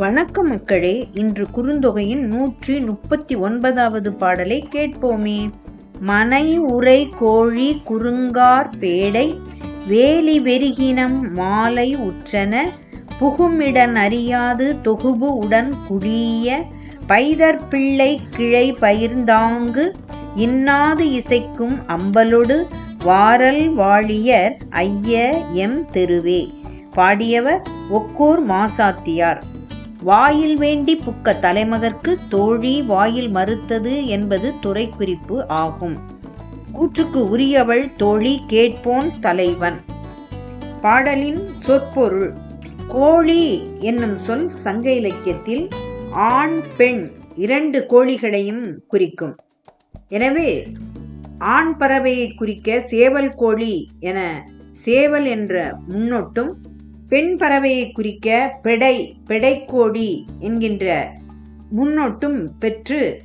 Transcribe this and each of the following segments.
வணக்க மக்களே இன்று குறுந்தொகையின் நூற்றி முப்பத்தி ஒன்பதாவது பாடலை கேட்போமே. மனை உரை கோழி குறுங்கார் பேடை வேலி வெறுகினம் மாலை உற்றன புகுமிடன் அறியாது தொகுபு உடன் குழிய பைதர் பிள்ளை கிளை பயிர்ந்தாங்கு இன்னாது இசைக்கும் அம்பலொடு வாரல் வாழியர் ஐய எம் தெருவே. பாடியவர் ஒக்கூர் மாசாத்தியார். வாயில் வேண்டி புக்க தலைமகற்கு தோழி வாயில் மறுத்தது என்பது துறைக்குறிப்பு ஆகும். கூற்றுக்கு உரியவள் தோழி கேட்போன் தலைவன். பாடலின் சொற்பொருள் கோழி என்னும் சொல் சங்க இலக்கியத்தில் ஆண் பெண் இரண்டு கோழிகளையும் குறிக்கும். எனவே ஆண் பறவையை குறிக்க சேவல் கோழி என சேவல் என்ற முன்னொட்டும் பெண் பறவையை குறிக்க பெடை பெடைக்கோழி என்கின்ற முன்னோட்டும் பெற்று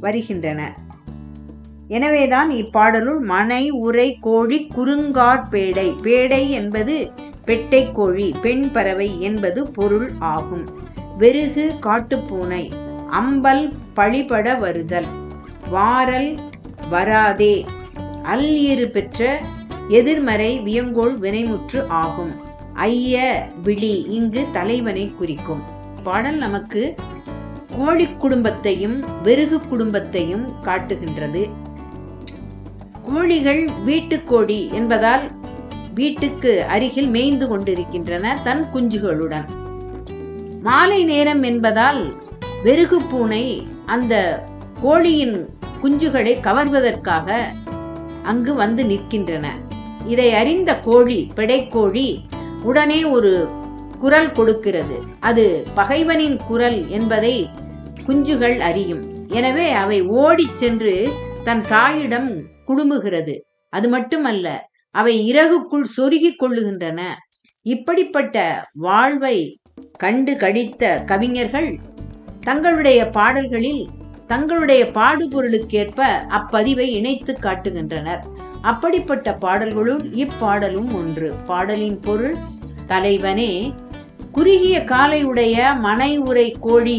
வருகின்றன. எனவேதான் இப்பாடலுள் மனை உரை கோழி குறுங்கார் பேடை பேடை என்பது பெட்டை கோழி பெண் பறவை என்பது பொருள் ஆகும். வெறுகு காட்டுப்பூனை அம்பல் பழிபட வருதல் வாரல் வராதே அல் பெற்ற எதிர்மறை வியங்கோள் வினைமுற்று ஆகும். ஐய விழி இங்கு தலைவனை குறிக்கும். பாடல் நமக்கு கோழி குடும்பத்தையும் வெறுகு குடும்பத்தையும் காட்டுகின்றது. கோழிகள் வீட்டுக்கோழி என்பதால் வீட்டுக்கு அருகில் மேய்ந்து கொண்டிருக்கின்றன தன் குஞ்சுகளுடன். மாலை நேரம் என்பதால் வெறுகு பூனை அந்த கோழியின் குஞ்சுகளை கவர்வதற்காக அங்கு வந்து நிற்கின்றன. இதை அறிந்த கோழி பிடைக்கோழி உடனே ஒரு குரல் கொடுக்கிறது. அது பகைவனின் குரல் என்பதை குஞ்சுகள் அறியும். எனவே அவை ஓடிச் சென்று தன் தாயிடம் குழுமுகிறது அது மட்டுமல்ல அவை இறகுக்குள் சொருகிக் கொள்ளுகின்றன. இப்படிப்பட்ட வாழ்வை கண்டு கடித்த கவிஞர்கள் தங்களுடைய பாடல்களில் தங்களுடைய பாடுபொருளுக்கேற்ப அப்பதிவை இணைத்து காட்டுகின்றனர். அப்படிப்பட்ட பாடல்களுள் இப்பாடலும் ஒன்று. பாடலின் பொருள் தலைவனே குறுகிய காலையுடைய மனை உரை கோழி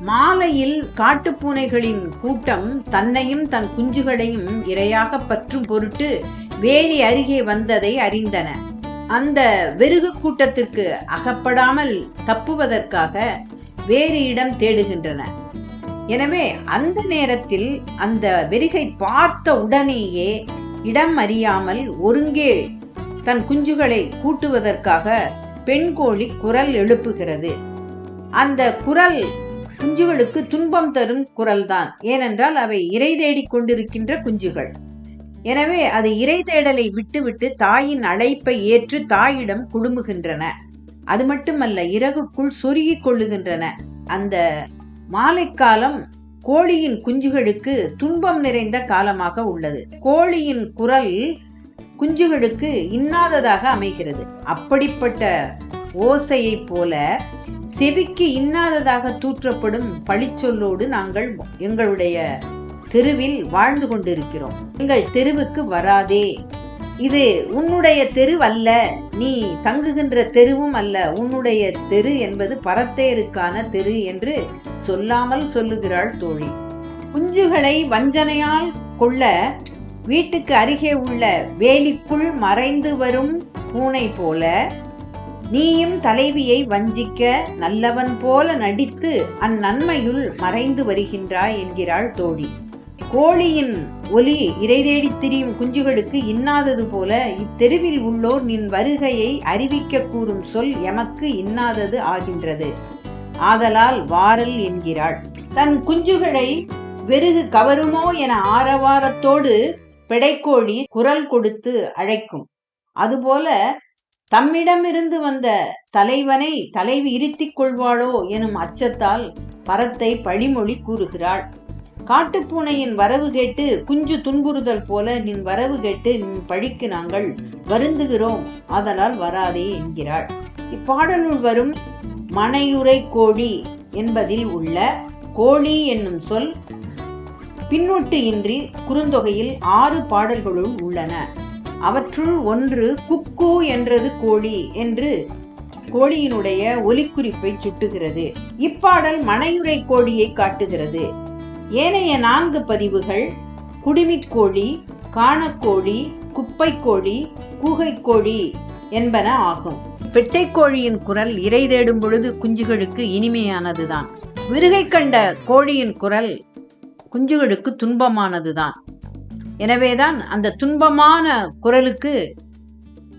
மாலையில் காட்டுப்பூனைகளின் கூட்டம் தன்னையும் தன் குஞ்சுகளையும் இரையாக பற்றும் பொருட்டு வேலி அருகே வந்ததை அறிந்தன. அந்த வெறுகு கூட்டத்திற்கு அகப்படாமல் தப்புவதற்காக வேறு இடம் தேடுகின்றன. எனவே அந்த நேரத்தில் அந்த வெறிகை பார்த்த உடனேயே இடம் அறியாமல் ஒருங்கே தன் குஞ்சுகளை கூட்டுவதற்காக பெண் கோழி குரல் எழுப்புகிறது. அந்த குரல் குஞ்சுகளுக்கு துன்பம் தரும் குரல்தான். ஏனென்றால் அவை இறை தேடிக் கொண்டிருக்கின்ற குஞ்சுகள். எனவே அது இறை தேடலை விட்டுவிட்டு தாயின் அழைப்பை ஏற்று தாயிடம் குடுமுகின்றன அது மட்டுமல்ல இறகுக்குள் சொருகிக் கொள்ளுகின்றன. அந்த மாலைக்காலம் கோழியின் குஞ்சுகளுக்கு துன்பம் நிறைந்த காலமாக உள்ளது. கோழியின் குரல் குஞ்சுகளுக்கு இன்னாததாக அமைகிறது. அப்படிப்பட்ட ஓசையைப் போல செவிக்கு இன்னாததாக தூற்றப்படும் பழிச்சொல்லோடு நாங்கள் எங்களுடைய தெருவில் வாழ்ந்து கொண்டிருக்கிறோம். எங்கள் தெருவுக்கு வராதே. இது உன்னுடைய தெரு அல்ல நீ தங்குகின்ற தெருவும் அல்ல. உன்னுடைய தெரு என்பது பரத்தேருக்கான தெரு என்று சொல்லாமல் சொல்லுகிறாள் தோழி. குஞ்சுகளை வஞ்சனையால் கொள்ள வீட்டுக்கு அருகே உள்ள வேலிக்குள் மறைந்து வரும் பூனை போல நீயும் தலைவியை வஞ்சிக்க நல்லவன் போல நடித்து அந்நன்மையுள் மறைந்து வருகின்றாய் என்கிறாள் தோழி. கோழியின் ஒலி இறை தேடித் திரியும் குஞ்சுகளுக்கு இன்னாதது போல இத்தெருவில் உள்ளோர் நின் வருகையை அறிவிக்க கூறும் சொல் எமக்கு இன்னாதது ஆகின்றது. ஆதலால் வாரல் என்கிறாள். தன் குஞ்சுகளை வெறுகு கவருமோ என ஆரவாரத்தோடு பிடைக்கோழி குரல் கொடுத்து அழைக்கும். அதுபோல தம்மிடமிருந்து வந்த தலைவனை தலைவி இருத்திக் கொள்வாளோ எனும் அச்சத்தால் பரத்தை பழிமொழி கூறுகிறாள். காட்டுப்பூனையின் வரவு கேட்டு குஞ்சு துன்புறுதல் போல நின் வரவு கேட்டு நின் பழிக்கு நாங்கள் வருந்துகிறோம். அதனால் வராதே என்கிறாள். இப்பாடலுள் வரும் மனையுரை கோழி என்பதில் உள்ள கோழி என்னும் சொல் பின்னொட்டு இன்றி குறுந்தொகையில் ஆறு பாடல்களுள் உள்ளன. அவற்றுள் ஒன்று குக்கு என்றது கோழி என்று கோழியினுடைய ஒலிக்குறிப்பை சுட்டுகிறது. இப்பாடல் மனையுரை கோழியை காட்டுகிறது. ஏனைய நான்கு பதிவுகள் குடுமிக்கோழி காணக்கோழி குப்பைக்கோழி கூகைக்கோழி என்பன ஆகும். பெட்டைக்கோழியின் குரல் இறை தேடும் பொழுது குஞ்சுகளுக்கு இனிமையானதுதான். விருகை கண்ட கோழியின் குரல் குஞ்சுகளுக்கு துன்பமானதுதான். எனவேதான் அந்த துன்பமான குரலுக்கு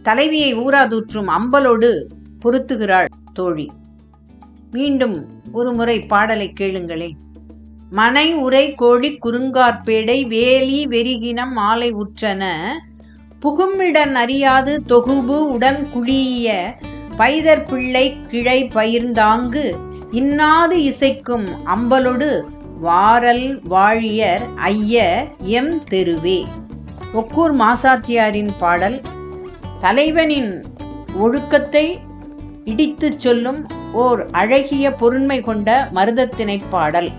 தலைவியை ஊராதூற்றும் அம்பலோடு பொருத்துகிறாள் தோழி. மீண்டும் ஒரு முறை பாடலை கேளுங்களேன். மனை உரை கோழி குறுங்கார்பேடை வேலி வெறிகினம் மாலை உற்றன. புகுமிடன் அறியாது தொகுபு உடன் குழிய பைதர் பிள்ளை கிழை பயிர்ந்தாங்கு. இன்னாது இசைக்கும் அம்பலொடு வாரல் வாழியர் ஐய எம் தெருவே. ஒக்கூர் மாசாத்தியாரின் பாடல். தலைவனின் ஒழுக்கத்தை இடித்துச் சொல்லும் ஓர் அழகிய பொருண்மை கொண்ட மருதத்தினைப் பாடல்.